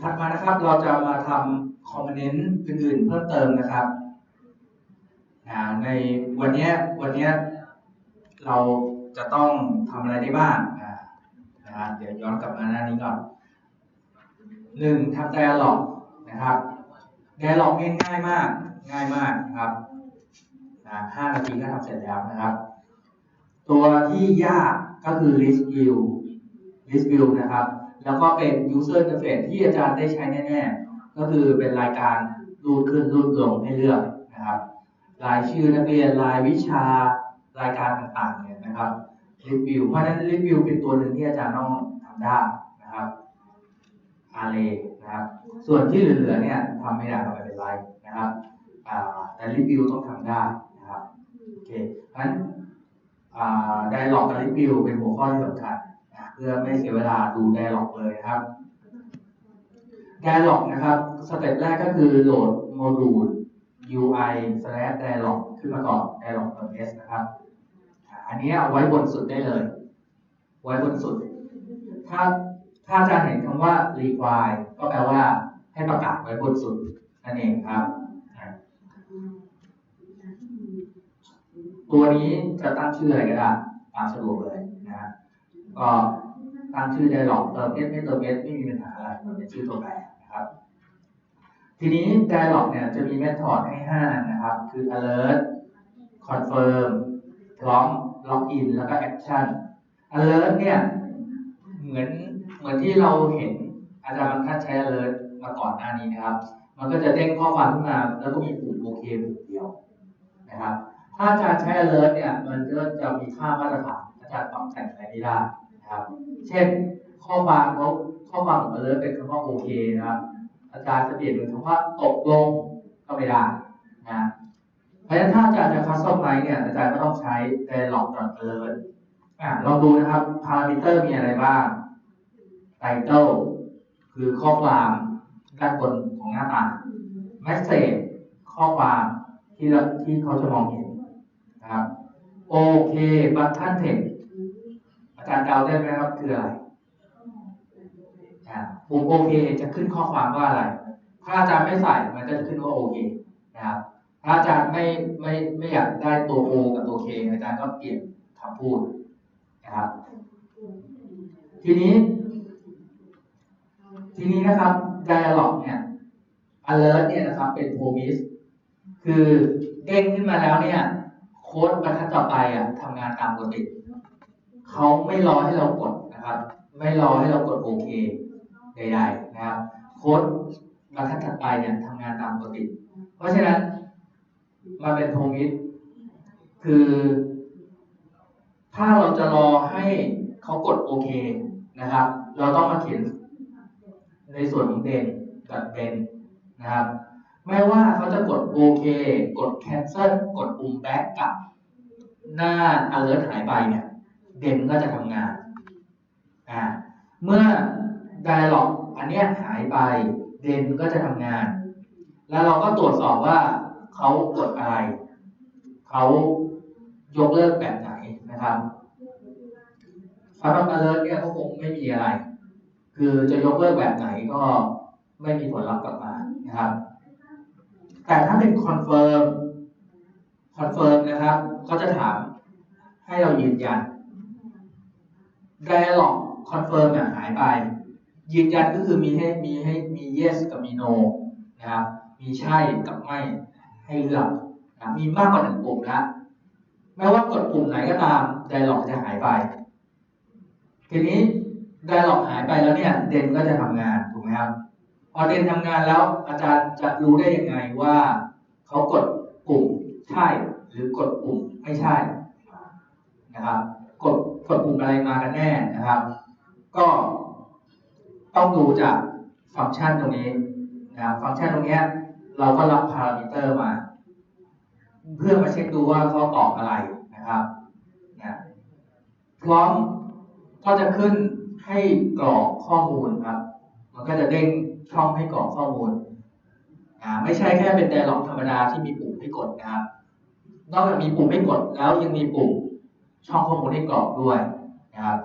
ถัดมานะครับ เราจะมาทำคอมเนนต์อื่นๆเพิ่มเติมนะครับในวันนี้วันนี้เราจะต้องทำอะไรได้บ้างนะฮะเดี๋ยวย้อนกลับมาหน้านี้ก่อนหนึ่งทำ dialog นะครับ dialog ง่ายๆมาก ง่ายมากนะครับห้านาทีก็ทำเสร็จแล้วนะครับ ตัวที่ยากก็คือ list view list view นะครับ แล้วก็เป็น user interface ที่อาจารย์ได้ใช้แน่ๆ ก็คือเป็นรายการรูดขึ้นรูดลงให้เลือกนะครับ รายชื่อนักเรียนรายวิชารายการต่างๆเนี่ยนะครับ list view เพราะฉะนั้น list view เป็นตัวหนึ่งที่อาจารย์ต้องทำได้นะครับ array นะครับ ส่วนที่เหลือๆเนี่ยทำไม่ได้ก็ไม่เป็นไรนะครับแต่ list view ต้องทำได้นะครับโอเคเพราะฉะนั้นอ่า dialog กับ list view เป็นหัวข้อที่สำคัญ พื่อไม่เสียเวลาดู dialog เลยครับ dialog นะครับสเต็ปแรกก็คือโหลดโมดูล UI slash dialog ขึ้นมาก่อน dialog s นะครับ อันนี้เอาไว้บนสุดได้เลย ไว้บนสุด ถ้าถ้าอาจารย์เห็นคำว่า require ก็แปลว่าให้ประกาศไว้บนสุดนั่นเองครับ ตัวนี้จะตั้งชื่ออะไรก็ได้ตามสะดวกเลยนะฮะก็ ตั้งชื่อ dialog เติม s ไม่เติม s ไม่มีปัญหาอะไรมันเป็นชื่อตัวแปรนะครับ ทีนี้ dialog เนี่ยจะมี method ให้ 5 นะครับ คือ alert confirm prompt login แล้วก็ action alert เนี่ยเหมือนเหมือนที่เราเห็นอาจารย์บางท่านใช้ alert มาก่อนหน้านี้นะครับ มันก็จะเด้งข้อความขึ้นมา แล้วก็มีปุ่มโอเคปุ่มเดียวนะครับ ถ้าอาจารย์ใช้ alert เนี่ย มันก็จะมีค่ามาตรฐานอาจารย์ปรับแต่งอะไรไม่ได้ นะครับ เช่นข้อความเขาข้อความของ alert เป็นคำว่าโอเคนะครับ อาจารย์จะเปลี่ยนเป็นคำว่าตกลงก็ไม่ได้นะเพราะฉะนั้นถ้าอาจารย์จะ custom ไว้เนี่ยอาจารย์ก็ต้องใช้ dialog.alert อะลองดูนะครับพารามิเตอร์มีอะไรบ้าง title คือข้อความด้านบนของหน้าต่าง message ข้อความที่ที่เขาจะมองเห็นนะครับโอเค button text อาจารย์เดาได้ไหมครับคืออะไรปุ่มโอเคจะขึ้นข้อความว่าอะไร ถ้าอาจารย์ไม่ใส่มันก็จะขึ้นว่าโอเคนะครับ ถ้าอาจารย์ไม่ไม่ไม่อยากได้ตัวโอกับตัวเคอาจารย์ก็เปลี่ยนคำพูดนะครับ ทีนี้ ทีนี้นะครับ dialog เนี่ย alert เนี่ยนะครับเป็น promise คือเด้งขึ้นมาแล้วเนี่ย โค้ดบรรทัดต่อไปอะทำงานตามปกติ เขาไม่รอให้เรากดนะครับ ไม่รอให้เรากดโอเคใดๆนะครับ โค้ดบรรทัดถัดไปเนี่ยทำงานตามปกติ เพราะฉะนั้นมันเป็นโ o มิสคือ ถ้าเราจะรอให้เขากดโอเคนะครับ เราต้องมาเขียนในส่วนของเดนกับเดนนะครับ ไม่ว่าเขาจะกดโอเค กด cancel กดปุ่ม back กลับหน้า alert หายไปเนี่ย เด่นก็จะทำงาน อ่า เมื่อ dialog อันเนี้ยหายไป เด่นก็จะทำงาน แล้วเราก็ตรวจสอบว่าเขากดอะไร เขายกเลิกแบบไหนนะครับสำหรับ alert เนี่ยก็คงไม่มีอะไร คือจะยกเลิกแบบไหนก็ไม่มีผลลัพธ์กลับมานะครับ แต่ถ้าเป็น confirm confirm นะครับ ก็จะถามให้เรายืนยัน dialog confirm เนี่ยหายไป ยืนยันก็คือมีให้มีให้มี yes กับมี no นะครับมีใช่กับไม่ให้เลือกนะมีมากกว่าหนึ่งปุ่มแล้วไม่ว่ากดปุ่มไหนก็ตาม dialog จะหายไป ทีนี้ dialog หายไปแล้วเนี่ยเดนก็จะทำงานถูกไหมครับพอเดนทำงานแล้วอาจารย์จะรู้ได้ยังไงว่าเขากดปุ่มใช่หรือกดปุ่มไม่ใช่นะครับ กดกดปุ่มอะไรมากันแน่นะครับ ก็ต้องดูจากฟังก์ชันตรงนี้นะครับฟังก์ชันตรงนี้เราก็รับพารามิเตอร์มา เพื่อมาเช็คดูว่าเขาตอบอะไรนะครับนะพร้อมก็จะขึ้นให้กรอกข้อมูลครับ มันก็จะเด้งช่องให้กรอกข้อมูลอ่าไม่ใช่แค่เป็น dialog ธรรมดาที่มีปุ่มให้กดนะครับ นอกจากมีปุ่มให้กดแล้วยังมีปุ่ม ช่องข้อมูลให้กรอกด้วยนะครับ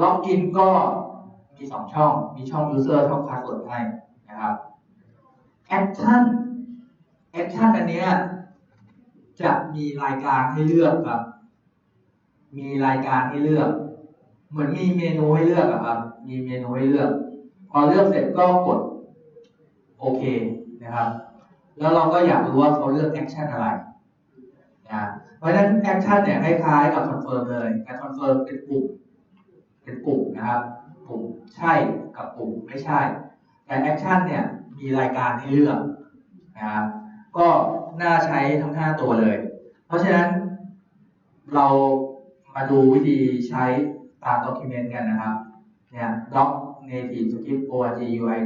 ล็อกอินก็มีสองช่อง มีช่อง user ช่อง password ให้นะครับ action action อันเนี้ยจะมีรายการให้เลือกครับ มีรายการให้เลือก เหมือนมีเมนูให้เลือกครับ มีเมนูให้เลือก พอเลือกเสร็จก็กดโอเคนะครับ แล้วเราก็อยากรู้ว่าเขาเลือกแอคชั่นอะไร นะเพราะฉะนั้นแอคชั่นเนี่ยคล้ายๆกับคอนเฟิร์มเลยแต่คอนเฟิร์มเป็นปุ่มเป็นปุ่มนะครับปุ่มใช่กับปุ่มไม่ใช่ แต่แอคชั่นเนี่ยมีรายการให้เลือกนะครับก็น่าใช้ทั้ง 5 ตัวเลย เพราะฉะนั้นเรามาดูวิธีใช้ตาม document กันนะครับเนี่ย doc native script org ui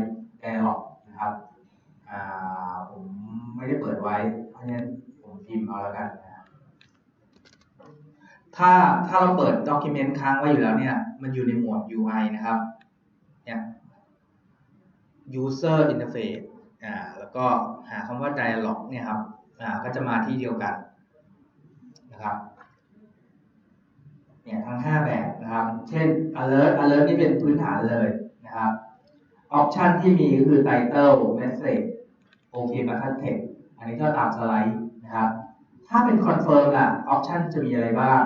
dialog นะครับอ่าผมไม่ได้เปิดไว้ เพราะฉะนั้นผมพิมพ์เอาแล้วกัน ถ้าถ้าเราเปิด document ค้างไว้อยู่แล้วเนี่ย มันอยู่ในหมวด UI นะครับ เนี่ย user interface อ่า แล้วก็หาคำว่า dialog เนี่ยครับ อ่า ก็จะมาที่เดียวกันนะครับ เนี่ยทั้ง 5 แบบนะครับ เช่น alert alert นี่เป็นพื้นฐานเลยนะครับ option ที่มีก็คือ title message OK button text อันนี้ก็ตามสไลด์นะครับ ถ้าเป็น confirm ล่ะ option จะมีอะไรบ้าง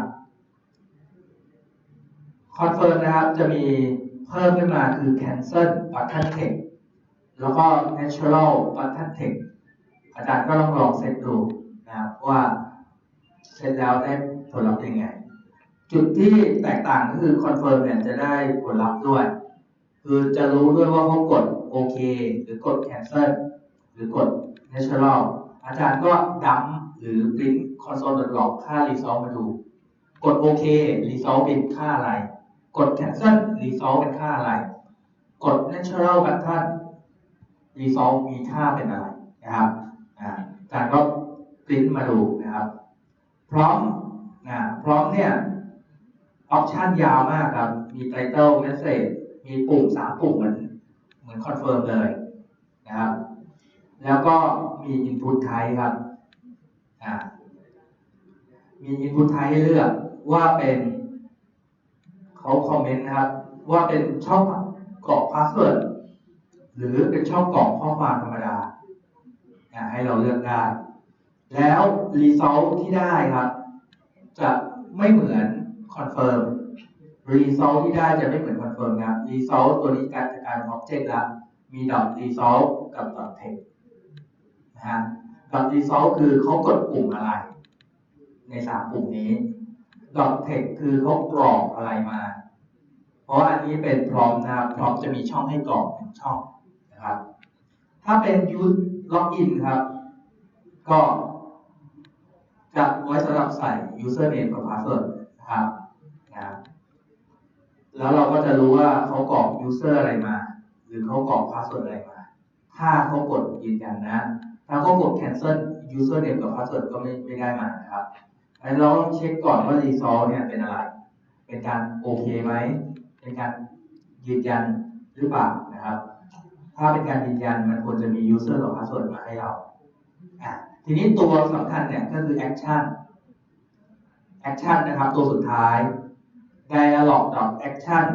confirm นะครับจะมีเพิ่มขึ้นมาคือ cancel button text แล้วก็ natural button text อาจารย์ก็ลองลองเซตดูนะครับว่าเซตแล้วได้ผลลัพธ์ยังไง จุดที่แตกต่างก็คือ confirm เนี่ยจะได้ผลลัพธ์ด้วย คือจะรู้ด้วยว่าเขากดโอเคหรือกด cancel หรือกด natural อาจารย์ก็ดัมหรือ print console.log ค่า result มาดู กดโอเค result เป็นค่าอะไร กด cancel result เป็นค่าอะไร กด natural button result มีค่าเป็นอะไรนะครับอ่าอาจารย์ก็ print มาดูนะครับ พร้อมนะพร้อมเนี่ยออปชันยาวมากครับ มี title message มีปุ่มสามปุ่มเหมือนเหมือน confirm เลยนะครับ แล้วก็มี input type ครับอ่ามี input type ให้เลือกว่าเป็น เขาคอมเมนต์นะครับ ว่าเป็นช่องกรอก password หรือเป็นช่องกรอกข้อความธรรมดาให้เราเลือกได้ แล้ว result ที่ได้ครับ จะไม่เหมือน confirm result ที่ได้จะไม่เหมือน confirm นะครับ result ตัวนี้การจัดการ object ละมี dot result กับ dot text นะฮะ dot result คือเขากดปุ่มอะไร ในสามปุ่มนี้ dot text คือเขากรอกอะไรมา เพราะว่าอันนี้เป็นพร้อมนะครับพร้อมจะมีช่องให้กรอกหนึ่งช่องนะครับ ถ้าเป็น use login ครับ ก็จะไว้สำหรับใส่ username กับ password นะครับนะครับแล้วเราก็จะรู้ว่าเขากรอก user อะไรมา หรือเขากรอก password อะไรมา ถ้าเขากดยืนยันนะ ถ้าเขากด cancel username กับ password ก็ไม่ไม่ได้มานะครับ อันเราต้องเช็คก่อนว่า result เนี่ยเป็นอะไร เป็นการโอเคไหม เป็นการยืนยันหรือเปล่านะครับ ถ้าเป็นการยืนยันมันควรจะมี user กับ password มาให้เราอะทีนี้ตัวสำคัญเนี่ยก็คือ action action นะครับตัวสุดท้าย dialog.action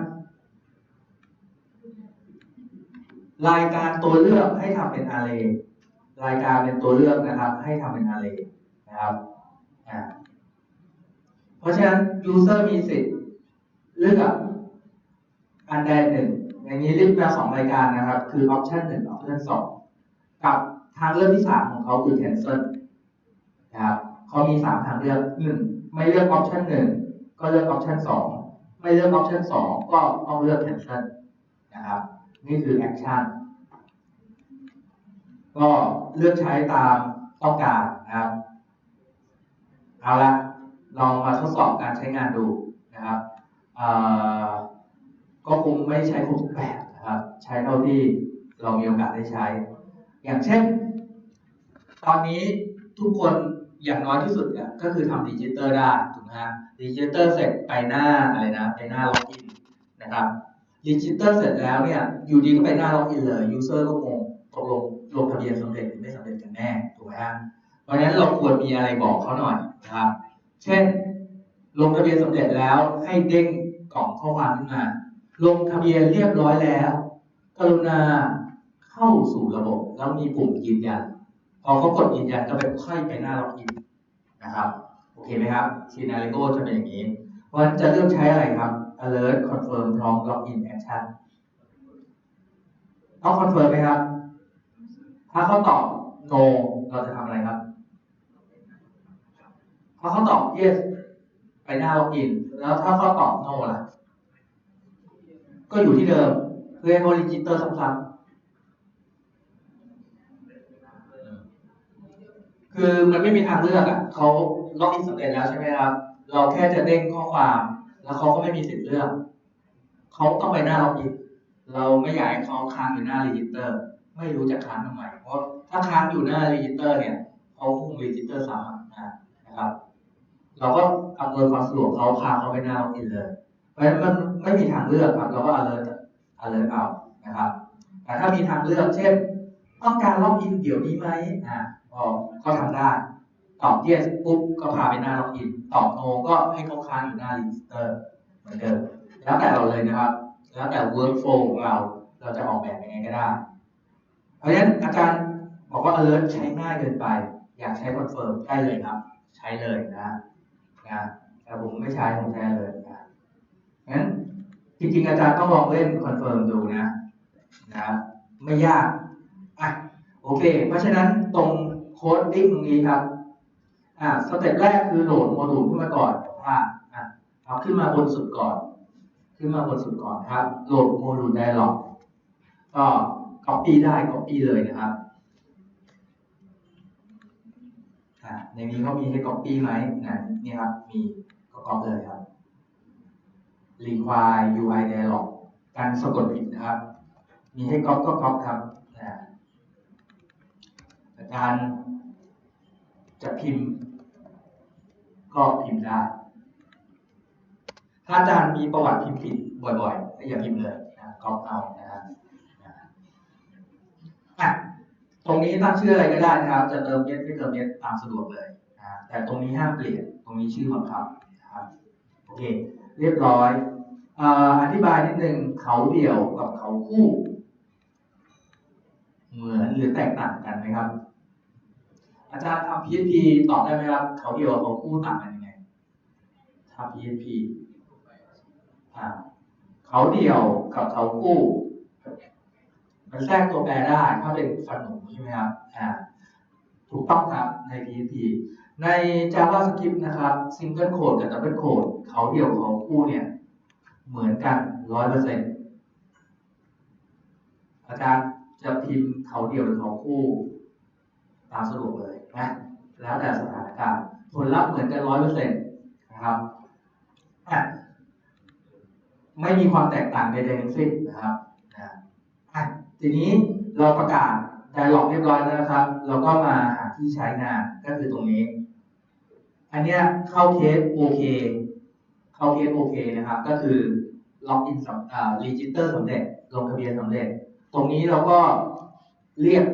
รายการตัวเลือกให้ทำเป็น array รายการเป็นตัวเลือกนะครับ ให้ทำเป็น array นะครับอ่า เพราะฉะนั้น user มีสิทธิ์เลือกอันใดหนึ่ง อย่างนี้ลิสต์มาสองรายการนะครับ คือ option หนึ่ง option สองกับทางเลือกที่สามของเขาคือ cancel นะครับเขามีสามทางเลือกหนึ่งไม่เลือก option หนึ่งก็เลือก option สองไม่เลือก option สองก็ต้องเลือก cancel นะครับ นี่คือ action ก็เลือกใช้ตามต้องการนะครับ เอาละ ลองมาทดสอบการใช้งานดูนะครับก็คงไม่ใช้ครบทุกแบบนะครับ ใช้เท่าที่เรามีโอกาสได้ใช้ อย่างเช่น ตอนนี้ทุกคนอย่างน้อยที่สุดเนี่ยก็คือทำดิจิเตอร์ได้ถูกไหมฮะดิจิเตอร์เสร็จไปหน้าอะไรนะไปหน้าล็อกอินนะครับดิจิเตอร์เสร็จแล้วเนี่ยอยู่ดีก็ไปหน้าล็อกอินเลยยูเซอร์ก็งงตกลงลงทะเบียนสำเร็จหรือไม่สำเร็จกันแน่ถูกไหมฮะเพราะฉะนั้นเราควรมีอะไรบอกเขาหน่อยนะครับ เช่น ลงทะเบียนสำเร็จแล้วให้เด้งกล่องข้อความขึ้นมา ลงทะเบียนเรียบร้อยแล้ว กรุณาเข้าสู่ระบบแล้วมีปุ่มยืนยัน พอเขากดยืนยันก็ไปค่อยไปหน้าล็อกอินนะครับ โอเคไหมครับซีนาริโอจะเป็นอย่างนี้เพราะฉะนั้นจะเลือกใช้อะไรครับ alert confirm พร้อม login action ต้องคอนเฟิร์มไหมครับ ถ้าเขาตอบ no เราจะทำอะไรครับ ถ้าเขาตอบ yes ไปหน้า login แล้วถ้าเขาตอบ no ล่ะ ก็อยู่ที่เดิมเพื่อให้เขา register ซ้ำๆคือมันไม่มีทางเลือกอะเขาล็อกอินสำเร็จแล้วใช่ไหมครับ เราแค่จะเด้งข้อความ แล้วเขาก็ไม่มีสิทธิ์เลือก เขาต้องไปหน้าล็อกอิน เราไม่อยากให้เขาค้างอยู่หน้า register ไม่รู้จะค้างทำไม เพราะถ้าค้างอยู่หน้า register เนี่ยเขาคง register ซ้ำนะครับ เราก็อำนวยความสะดวกเขาพาเขาไปหน้าลอกอินเลย เพราะฉะนั้นมันไม่มีทางเลือกครับ เราก็ alert alert เอานะครับ แต่ถ้ามีทางเลือกเช่น ต้องการล็อกอินเดี๋ยวนี้ไหมอ่าก็ก็ทำได้ ตอบ yes ปุ๊บก็พาไปหน้าล็อกอิน ตอบ no ก็ให้เขาค้างอยู่หน้า register เหมือนเดิมแล้วแต่เราเลยนะครับ แล้วแต่ workflow ของเราเราจะออกแบบยังไงก็ได้ เพราะฉะนั้นอาจารย์บอกว่า alert ใช้ง่ายเกินไป อยากใช้ confirm ได้เลยครับ ใช้เลยนะ นะแต่ผมไม่ใช้ผมใช้ alert นะงั้นจริงๆอาจารย์ต้องลองเล่น confirm ดูนะนะไม่ยากอะโอเค เพราะฉะนั้นตรงโค้ดดิ้งตรงนี้ครับอ่าสเต็ปแรกคือโหลดโมดูลขึ้นมาก่อนอ่าอะเอาขึ้นมาบนสุดก่อน ขึ้นมาบนสุดก่อนครับ โหลดโมดูลไดร์ล็อกก็ copy ได้ copy เลยนะครับ่ในนี้เขามีให้ copy ไหมนะนี่ครับ มีก็ copy เลยครับ require UI dialog การสะกดผิดนะครับ มีให้ copy ก็ copy ครับนะอาจารย์จะพิมพ์ ก็พิมพ์ได้ถ้าอาจารย์มีประวัติพิมพ์ผิดบ่อยๆก็อย่าพิมพ์เลยนะก๊อปเอานะครับ ตรงนี้ตั้งชื่ออะไรก็ได้นะครับ จะเติมเย็ดไม่เติมเย็ดตามสะดวกเลยนะแต่ตรงนี้ห้ามเปลี่ยน ตรงนี้ชื่อบังคับนะครับโอเค เรียบร้อยออธิบายนิดนึงเขาเดี่ยวกับเขาคู่ เหมือนหรือแตกต่างกันไหมครับ อาจารย์ทำ PHP ตอบได้ไหมครับ เขาเดี่ยวกับเขาคู่ต่างกันยังไงทำ PHP อ่าเขาเดี่ยวกับเขาคู่ มันแทรกตัวแปรได้ถ้าเป็นฟันหนูใช่ไหมครับอ่าถูกต้องครับใน PHP ใน JavaScript นะครับ Single Code กับ Double Code เขาเดี่ยวเขาคู่เนี่ย เหมือนกันร้อยเปอร์เซ็นต์อาจารย์จะพิมพ์เขาเดี่ยวหรือเขาคู่ ตามสะดวกเลยนะแล้วแต่สถานการณ์ผลลัพธ์เหมือนกันร้อยเปอร์เซ็นต์นะครับไม่มีความแตกต่างใดๆทั้งสิ้นนะครับ ทีนี้เราประกาศ dialog เรียบร้อยแล้วนะครับ เราก็มาหาที่ใช้งานก็คือตรงนี้ อันเนี้ยเข้าเคสโอเคเข้าเคสโอเคนะครับ ก็คือล็อกอินสำอ่ารีจิสเตอร์สำเร็จลงทะเบียนสำเร็จ ตรงนี้เราก็เรียก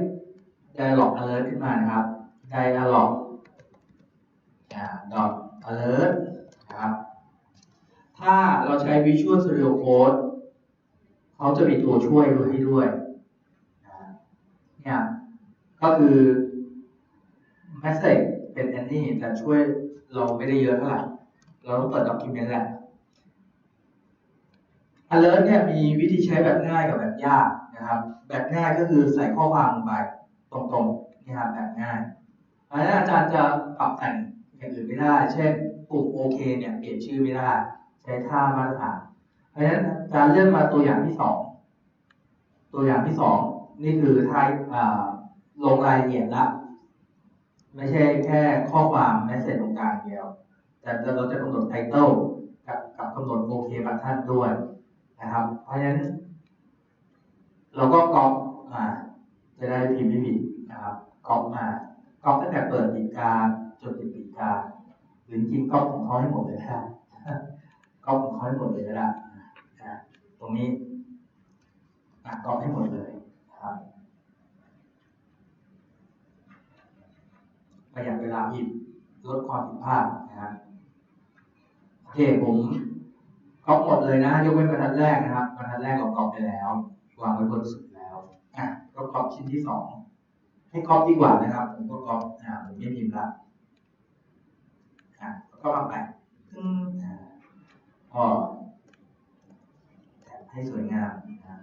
dialog alert ขึ้นมานะครับ dialog dot alert นะครับ ถ้าเราใช้ Visual Studio Code เขาจะมีตัวช่วยด้วยให้ด้วย เนี่ยก็คือ message เป็น any แต่ช่วยเราไม่ได้เยอะเท่าไหร่ เราต้องเปิด document แหละ alert เนี่ยมีวิธีใช้แบบง่ายกับแบบยากนะครับ แบบง่ายก็คือใส่ข้อความลงไปตรงๆนี่ครับแบบง่ายเพราะฉะนั้นอาจารย์จะปรับแต่งอย่างอื่นไม่ได้ เช่นปุ่มโอเคเนี่ยเปลี่ยนชื่อไม่ได้ ใช้ท่ามาตรฐาน เพราะฉะนั้นอาจารย์เลื่อนมาตัวอย่างที่สอง ตัวอย่างที่สอง นี่คือไทยอ่าลงรายละเอียดละไม่ใช่แค่ข้อความแมสเซจตรงกลางเดียว แต่เราจะกำหนดไทเติลกับกับกำหนดโอเคบัตทันด้วยนะครับ เพราะฉะนั้น เราก็ก๊อปมาจะได้พิมพ์ไม่ผิดนะครับก๊อปมาก๊อปตั้งแต่เปิดปีกการจนปิดปีกการหรือจริงก๊อปของเขาให้หมดเลยนะก๊อปของเขาให้หมดเลยก็ได้ตรงนี้ก๊อปให้หมดเลยนะครับ ประหยัดเวลาพิมพ์ลดความผิดพลาดนะครับโอเคผมก๊อปหมดเลยนะยกเว้นบรรทัดแรกนะครับบนแรกเรากรอบไปแล้ววางไว้บนสุดแล้วอะก็กรอบชิ้นที่สองให้กรอบดีกว่านะครับ ผมก็กรอบอ่าผมไม่พิมพ์ละอะก็มาแปะตึ้งอ่าก็แท็บให้สวยงามนะ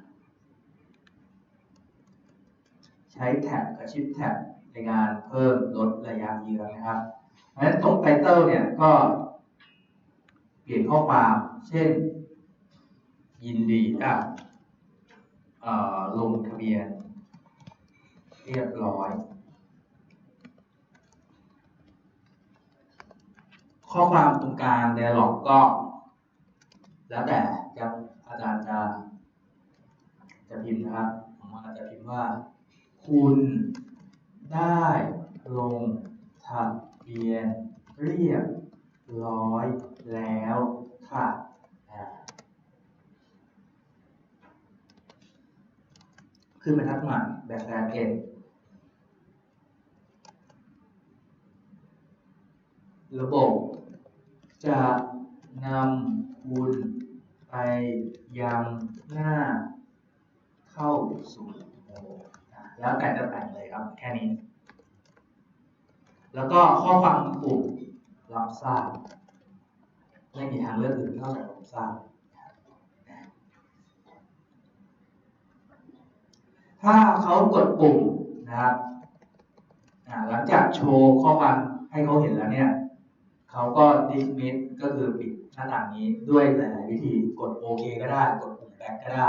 ใช้แท็บกับชิปแท็บ ในการเพิ่มลดระยะเยื้อนะครับเพราะฉะนั้นตรงไตเติลเนี่ยก็เปลี่ยนข้อความเช่น ยินดีกับเอ่อลงทะเบียน เรียบร้อย ข้อความตรงกลาง dialog ก็ แล้วแต่จะอาจารย์จะจะพิมพ์นะครับ ผมอาจจะพิมพ์ว่าคุณ ได้ลงทะเบียนเรียบร้อยแล้วค่ะขึ้นบรรทัดใหม่แบบแรกเองระบบ จะนำคุณไปยังหน้าเข้าสู่ระบบอะ แล้วแต่จะแต่งเลยครับ แค่นี้ แล้วก็ข้อความปุ่มรับทราบไม่มีทางเลือกอื่นนอกจากรับทราบถ้าเขากดปุ่มนะครับหลังจากโชว์ข้อความให้เขาเห็นแล้วเนี่ยเขาก็ dismiss ก็คือปิดหน้าต่างนี้ด้วยหลาย ๆ วิธีกดโอเคก็ได้ กดปุ่ม back ก็ได้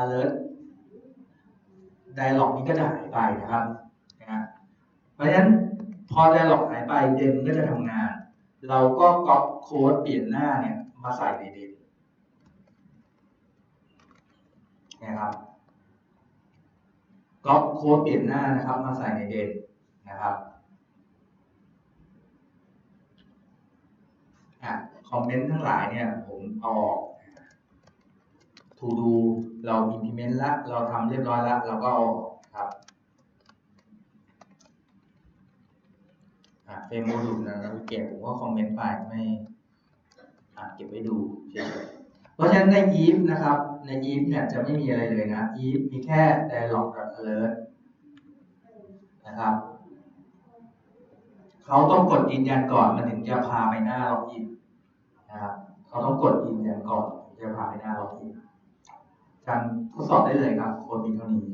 alert dialog นี้ก็จะหายไปนะครับนะเพราะฉะนั้นพอ dialog หายไปเดมก็จะทำงาน เราก็ก๊อปโค้ดเปลี่ยนหน้าเนี่ยมาใส่ในเดมนะครับก๊อปโค้ดเปลี่ยนหน้านะครับ มาใส่ในเดมนะครับอะคอมเมนต์ทั้งหลายเนี่ยผมเอาออก to do เรา implement ละเราทำเรียบร้อยแล้ว เราก็เอาครับอะเฟรมโมดูลนะเราเก็บผมก็คอมเมนต์ไปไม่อะเก็บไว้ดูเฉยๆเพราะฉะนั้นใน if นะครับ ใน if เนี่ยจะไม่มีอะไรเลยนะ if มีแค่ dialog alert นะครับเขาต้องกดยืนยันก่อนมันถึงจะพาไปหน้าล็อกอินนะครับเขาต้องกดยืนยันก่อนถึงจะพาไปหน้าล็อกอิน การทดสอบได้เลยครับโค้ดมีเท่านี้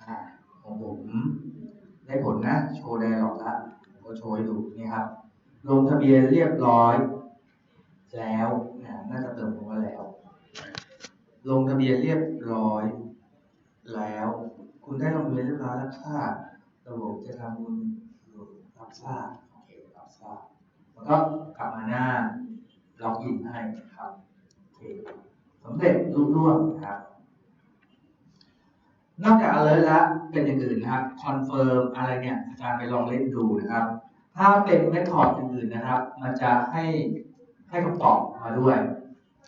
อ่าของผมได้ผลนะ โชว์ได้หรอกละผมก็โชว์ให้ดูนี่ครับ ลงทะเบียนเรียบร้อย แล้วน่าจะเติมคำว่าแล้ว ลงทะเบียนเรียบร้อย แล้ว คุณได้ลงทะเบียนเรียบร้อยแล้วค่ะระบบจะทำคุณรับทราบโอเครับทราบแล้วก็กลับมาหน้าล็อกอินให้ครับโอเคสำเร็จรุ่ร่วงนะครับ นอกจาก alert แล้วเป็นอย่างอื่นนะครับ confirm อะไรเนี่ยอาจารย์ไปลองเล่นดูนะครับ ถ้าเป็น method อื่นๆนะครับ มันจะให้ให้คำตอบมาด้วย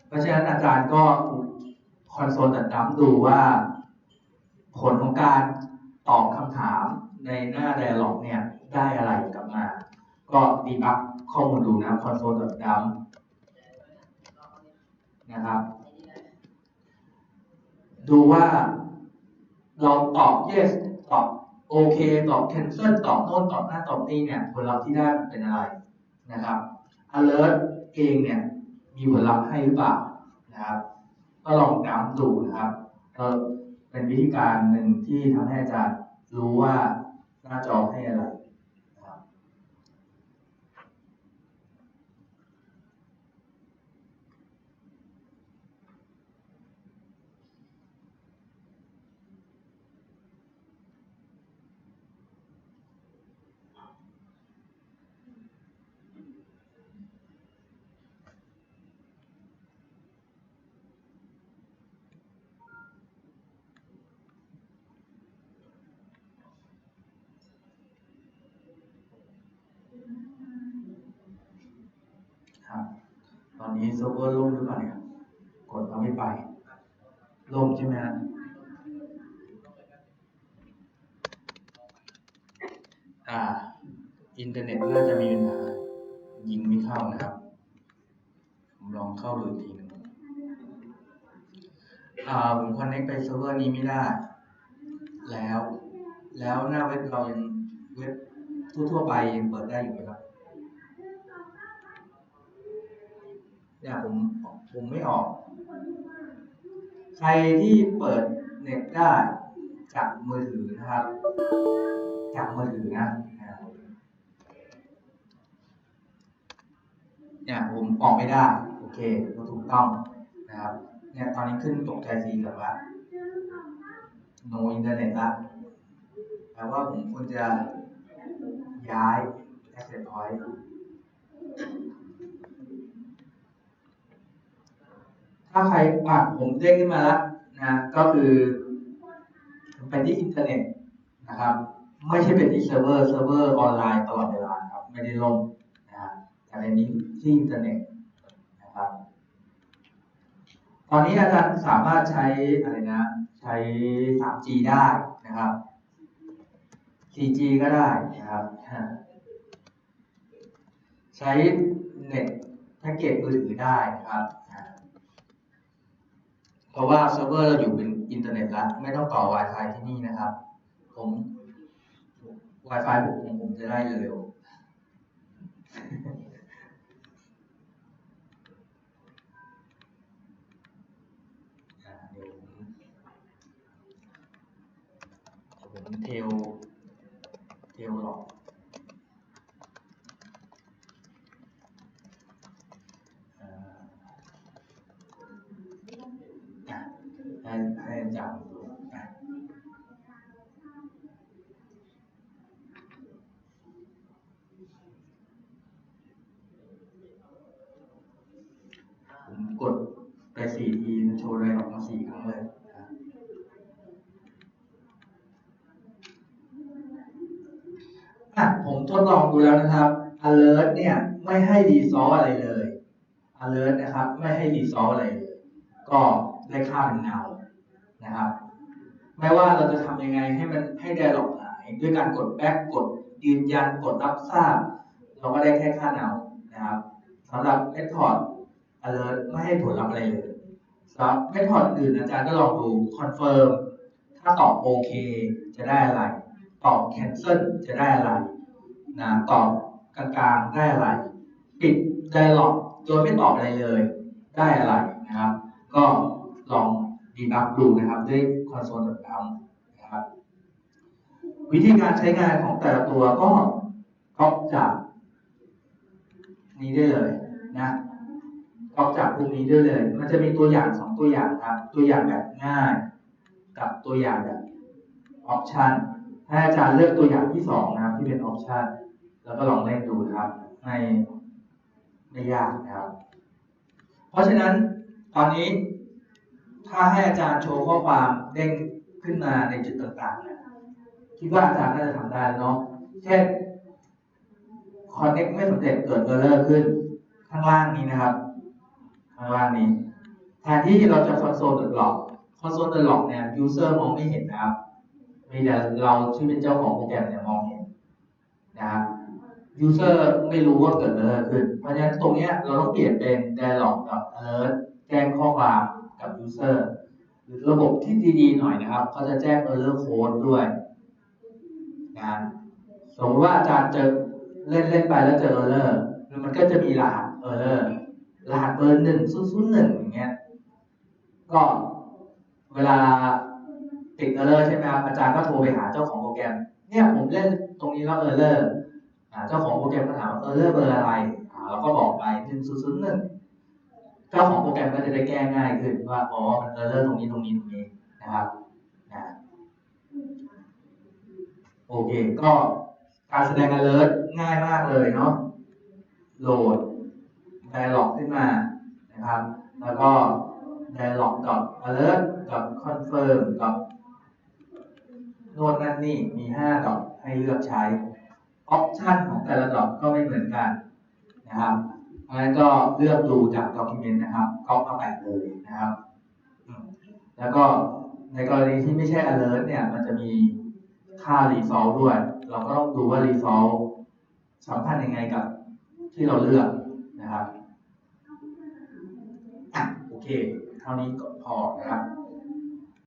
เพราะฉะนั้นอาจารย์ก็คอนโซลตัดน้ำดูว่า ผลของการตอบคำถามในหน้า dialog เนี่ยได้อะไรกลับมา ก็ดีบักข้อมูลดูนะคอนโซลตัดน้ำนะครับ ดูว่าเราตอบ yes ตอบ โอเค ตอบ cancel ตอบโน่นตอบนั่นตอบนี่เนี่ย ผลลัพธ์ที่ได้มันเป็นอะไรนะครับ alert เองเนี่ย มีผลลัพธ์ให้หรือเปล่านะครับ ก็ลองถามดูนะครับก็เป็นวิธีการหนึ่งที่ทำให้อาจารย์รู้ว่าหน้าจอให้อะไรนะครับ อ นี้เซิร์ฟเวอร์ล่มหรือเปล่าเนี่ย กดเอาไม่ไป ล่มใช่ไหมฮะอ่า อินเทอร์เน็ตน่าจะมีปัญหา ยิงไม่เข้านะครับ ผมลองเข้าดูอีกทีหนึงอ่า ผมคอนเน c t ไปเซิร์ฟเวอร์นี้ไม่ได้ แล้ว แล้วหน้าเว็บเรายังเว็บทั่วๆไปยังเปิดได้อยู่ไหมครับ เนี่ยผมผมไม่ออก ใครที่เปิดเน็ตได้จากมือถือนะครับ จากมือถือนะเนี่ยผมออกไม่ได้ โอเคก็ถูกต้องนะครับ เนี่ยตอนนี้ขึ้นตกใจสีเหลืองละ no อินเทอร์เน็ตละแปลว่าผมควรจะย้าย access point ถ้าใครอะผมเด้งขึ้นมาแล้วนะก็คือไปที่อินเทอร์เน็ตนะครับ ไม่ใช่เป็นที่เซิร์ฟเวอร์เซิร์ฟเวอร์ออนไลน์ตลอดเวลาครับ ไม่ได้ล่มนะครับแต่เป็นนี้ที่อินเทอร์เน็ตนะครับ ตอนนี้อาจารย์สามารถใช้อะไรนะ ใช้ 3G ได้นะครับ 4G ก็ได้นะครับ ใช้เน็ตแพ็กเกจมือถือได้นะครับ เพราะว่าเซิร์ฟเวอร์เราอยู่เป็นอินเทอร์เน็ตแล้วไม่ต้องต่อ Wi-Fi ที่นี่นะครับ ผม Wi-Fi ผมผมผมจะได้เร็วเทียวเทียวผมเทล เทลหลอก อ่าอะ ให้ให้อาจารย์ดูอะผมกดไปสี่ทีมันโชว์เลยออกมาสี่ครั้งเลยผมทดลองดูแล้วนะครับ alert เนี่ย ไม่ให้ดีซออะไรเลย alert นะครับ ไม่ให้รีซออะไรเลย ก็ได้ค่าเป็นเงา นะครับไม่ว่าเราจะทำยังไงให้มันให้ไดร็อกหายด้วยการกดแบ็กกดยืนยันกดรับทราบ เราก็ได้แค่ค่าเงานะครับสำหรับ method alert ไม่ให้ผลลัพธ์อะไรเลยสำหรับ method อื่นอาจารย์ก็ลองดู confirm ถ้าตอบโอเคจะได้อะไร ตอบ cancel จะได้อะไรนะตอบกลางๆได้อะไร ปิด dialog โดยไม่ตอบอะไรเลย ได้อะไรนะครับ ก็ลอง ดีบักดูนะครับด้วยคอนโซลต่างๆนะครับ วิธีการใช้งานของแต่ละตัวก็ก๊อปจากนี้ได้เลยนะก๊อปจากพวกนี้ได้เลย มันจะมีตัวอย่างสองตัวอย่างครับ ตัวอย่างแบบง่าย กับตัวอย่างแบบออปชันให้อาจารย์เลือกตัวอย่างที่สองนะครับ ที่เป็นออปชันแล้วก็ลองเล่นดูนะครับในไม่ยากนะครับ เพราะฉะนั้นตอนนี้ ถ้าให้อาจารย์โชว์ข้อความเด้งขึ้นมาในจุดต่างๆเนี่ยคิดว่าอาจารย์น่าจะทำได้เนาะเช่น connect ไม่สำเร็จเกิด error ขึ้น ข้างล่างนี้นะครับ ข้างล่างนี้แทนที่เราจะ console the log console the log เนี่ย user มองไม่เห็นนะครับมีแต่เราที่เป็นเจ้าของโปรแกรมเนี่ยมองเห็นนะครับ user ไม่รู้ว่าเกิดเอะไรขึ้น เพราะฉะนั้นตรงเนี้ยเราต้องเปลี่ยนเป็น dialog กับ alert แจ้งข้อความ กับ user หรือระบบที่ดีๆหน่อยนะครับเขาจะแจ้ง error code ด้วยนะสมมติว่าอาจารย์เจอเล่นเล่นไปแล้วเจอ error มันก็จะมีรหัส error รหัสเบอร์หนึ่งศูนย์ศูนย์หนึ่งอย่างเงี้ยก็เวลาติด error ใช่ไหมครับอาจารย์ก็โทรไปหาเจ้าของโปรแกรม เนี่ยผมเล่นตรงนี้แล้ว error อ่าเจ้าของโปรแกรมก็ถามว่า error เบอร์อะไรเราก็บอกไปหนึ่งศูนย์ศูนย์หนึ่ง เจ้าของโปรแกรมก็จะได้แก้ง่ายขึ้นว่าอ๋อมัน error ตรงนี้ตรงนี้ตรงนี้นะครับนะโอเค ก็การแสดง alert ง่ายมากเลยเนาะโหลด dialog ขึ้นมานะครับ แล้วก็ dialog alert confirm โน่นนั่นนี่มี5ดอกให้เลือกใช้ ออปชันของแต่ละดอกก็ไม่เหมือนกันนะครับ เพราะฉะนั้นก็เลือกดูจากด็อกิเมนต์นะครับก๊อปมาแปเลยนะครับ แล้วก็ในกรณีที่ไม่ใช่ alert เนี่ย มันจะมีค่า resolve ด้วย เราก็ต้องดูว่า resolve สัมพันธ์ยังไงกับที่เราเลือกนะครับ โอเค เท่านี้ก็พอนะครับ